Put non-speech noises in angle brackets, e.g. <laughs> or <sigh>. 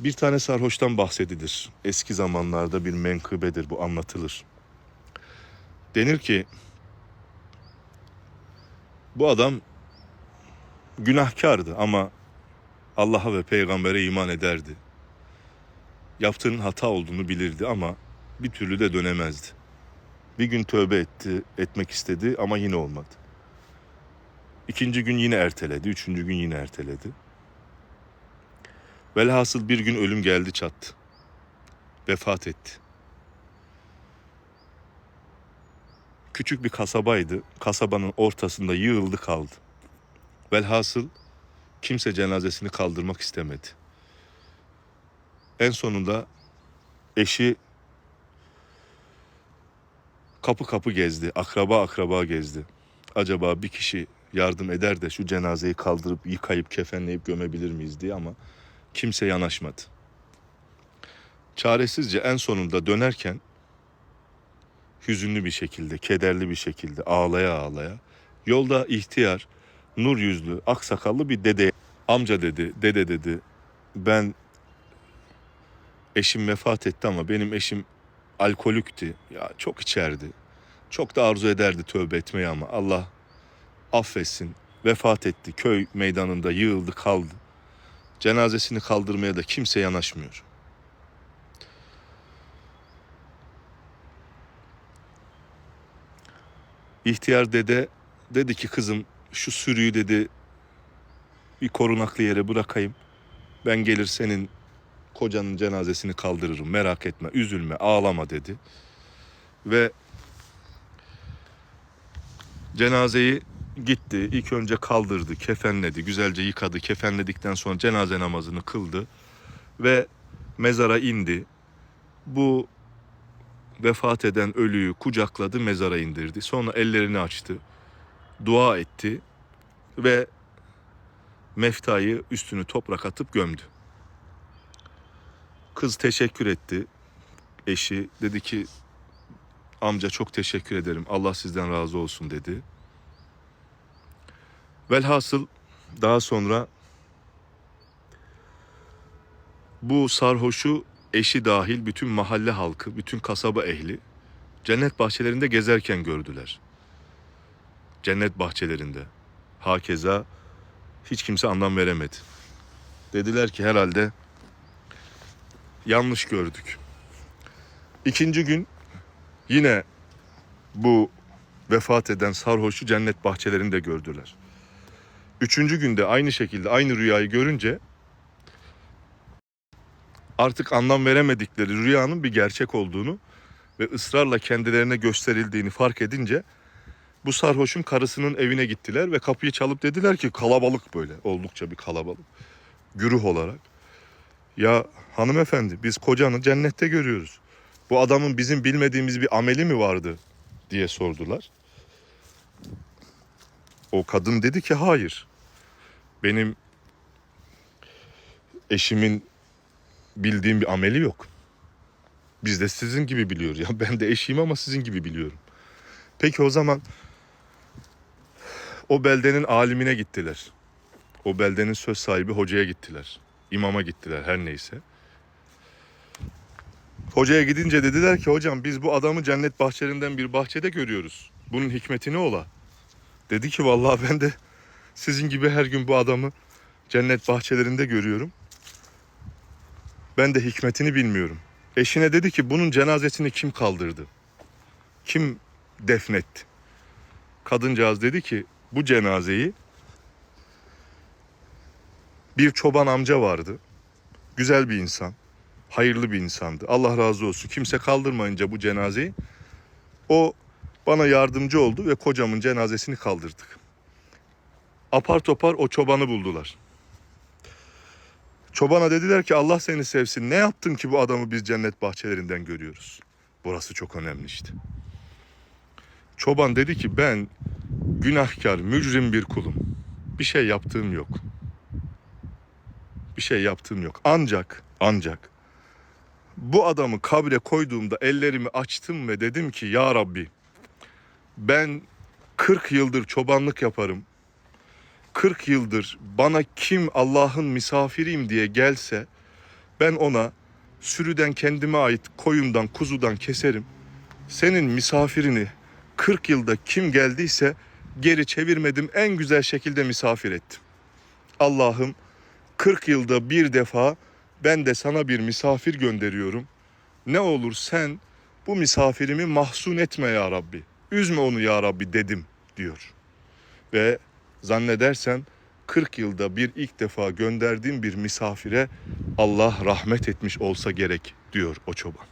Bir tane sarhoştan bahsedilir. Eski zamanlarda bir menkıbedir bu anlatılır. Denir ki bu adam günahkardı ama Allah'a ve peygambere iman ederdi. Yaptığının hata olduğunu bilirdi ama bir türlü de dönemezdi. Bir gün tövbe etti, etmek istedi ama yine olmadı. İkinci gün yine erteledi, üçüncü gün yine erteledi. Velhasıl bir gün ölüm geldi çattı. Vefat etti. Küçük bir kasabaydı. Kasabanın ortasında yığıldı kaldı. Velhasıl kimse cenazesini kaldırmak istemedi. En sonunda eşi kapı kapı gezdi, akraba akraba gezdi. Acaba bir kişi yardım eder de şu cenazeyi kaldırıp yıkayıp kefenleyip gömebilir miyiz diye ama kimse yanaşmadı. Çaresizce en sonunda dönerken hüzünlü bir şekilde, kederli bir şekilde ağlaya ağlaya yolda ihtiyar, nur yüzlü, aksakallı bir dede amca dedi, dede dedi. Ben eşim vefat etti ama benim eşim alkolüktü. Ya çok içerdi. Çok da arzu ederdi tövbe etmeyi ama Allah affetsin. Vefat etti. Köy meydanında yığıldı kaldı. Cenazesini kaldırmaya da kimse yanaşmıyor. İhtiyar dede dedi ki kızım şu sürüyü dedi bir korunaklı yere bırakayım. Ben gelir senin kocanın cenazesini kaldırırım merak etme üzülme ağlama dedi. Ve cenazeyi gitti ilk önce kaldırdı kefenledi güzelce yıkadı kefenledikten sonra cenaze namazını kıldı ve mezara indi. Bu vefat eden ölüyü kucakladı mezara indirdi. Sonra ellerini açtı. Dua etti ve meftayı üstünü toprak atıp gömdü. Kız teşekkür etti. Eşi dedi ki amca çok teşekkür ederim. Allah sizden razı olsun dedi. Velhasıl daha sonra bu sarhoşu eşi dahil bütün mahalle halkı, bütün kasaba ehli cennet bahçelerinde gezerken gördüler. Cennet bahçelerinde. Hakeza hiç kimse anlam veremedi. Dediler ki herhalde yanlış gördük. İkinci gün yine bu vefat eden sarhoşu cennet bahçelerinde gördüler. Üçüncü günde aynı şekilde aynı rüyayı görünce artık anlam veremedikleri rüyanın bir gerçek olduğunu ve ısrarla kendilerine gösterildiğini fark edince bu sarhoşun karısının evine gittiler ve kapıyı çalıp dediler ki kalabalık böyle oldukça bir kalabalık güruh olarak. Ya hanımefendi biz kocanı cennette görüyoruz. Bu adamın bizim bilmediğimiz bir ameli mi vardı diye sordular. O kadın dedi ki hayır. Benim eşimin bildiğim bir ameli yok. Biz de sizin gibi biliyoruz. <laughs> Ya ben de eşiyim ama sizin gibi biliyorum. Peki o zaman o beldenin alimine gittiler. O beldenin söz sahibi hocaya gittiler. İmama gittiler her neyse. Hocaya gidince dediler ki hocam biz bu adamı cennet bahçelerinden bir bahçede görüyoruz. Bunun hikmeti ne ola? Dedi ki vallahi ben de sizin gibi her gün bu adamı cennet bahçelerinde görüyorum. Ben de hikmetini bilmiyorum. Eşine dedi ki bunun cenazesini kim kaldırdı? Kim defnetti? Kadıncağız dedi ki bu cenazeyi bir çoban amca vardı. Güzel bir insan. Hayırlı bir insandı. Allah razı olsun. Kimse kaldırmayınca bu cenazeyi o bana yardımcı oldu ve kocamın cenazesini kaldırdık. Apar topar o çobanı buldular. Çobana dediler ki Allah seni sevsin. Ne yaptın ki bu adamı biz cennet bahçelerinden görüyoruz? Burası çok önemli işte. Çoban dedi ki ben günahkar, mücrim bir kulum. Bir şey yaptığım yok. Bir şey yaptığım yok. Ancak, ancak bu adamı kabre koyduğumda ellerimi açtım ve dedim ki ya Rabbi ben 40 yıldır çobanlık yaparım. 40 yıldır bana kim Allah'ın misafiriyim diye gelse Ben ona sürüden kendime ait koyundan kuzudan keserim. Senin misafirini 40 yılda kim geldiyse geri çevirmedim en güzel şekilde misafir ettim. Allah'ım 40 yılda bir defa ben de sana bir misafir gönderiyorum. Ne olur sen bu misafirimi mahzun etme ya Rabbi. Üzme onu ya Rabbi dedim diyor. Ve zannedersem 40 yılda bir ilk defa gönderdiğim bir misafire Allah rahmet etmiş olsa gerek diyor o çoban.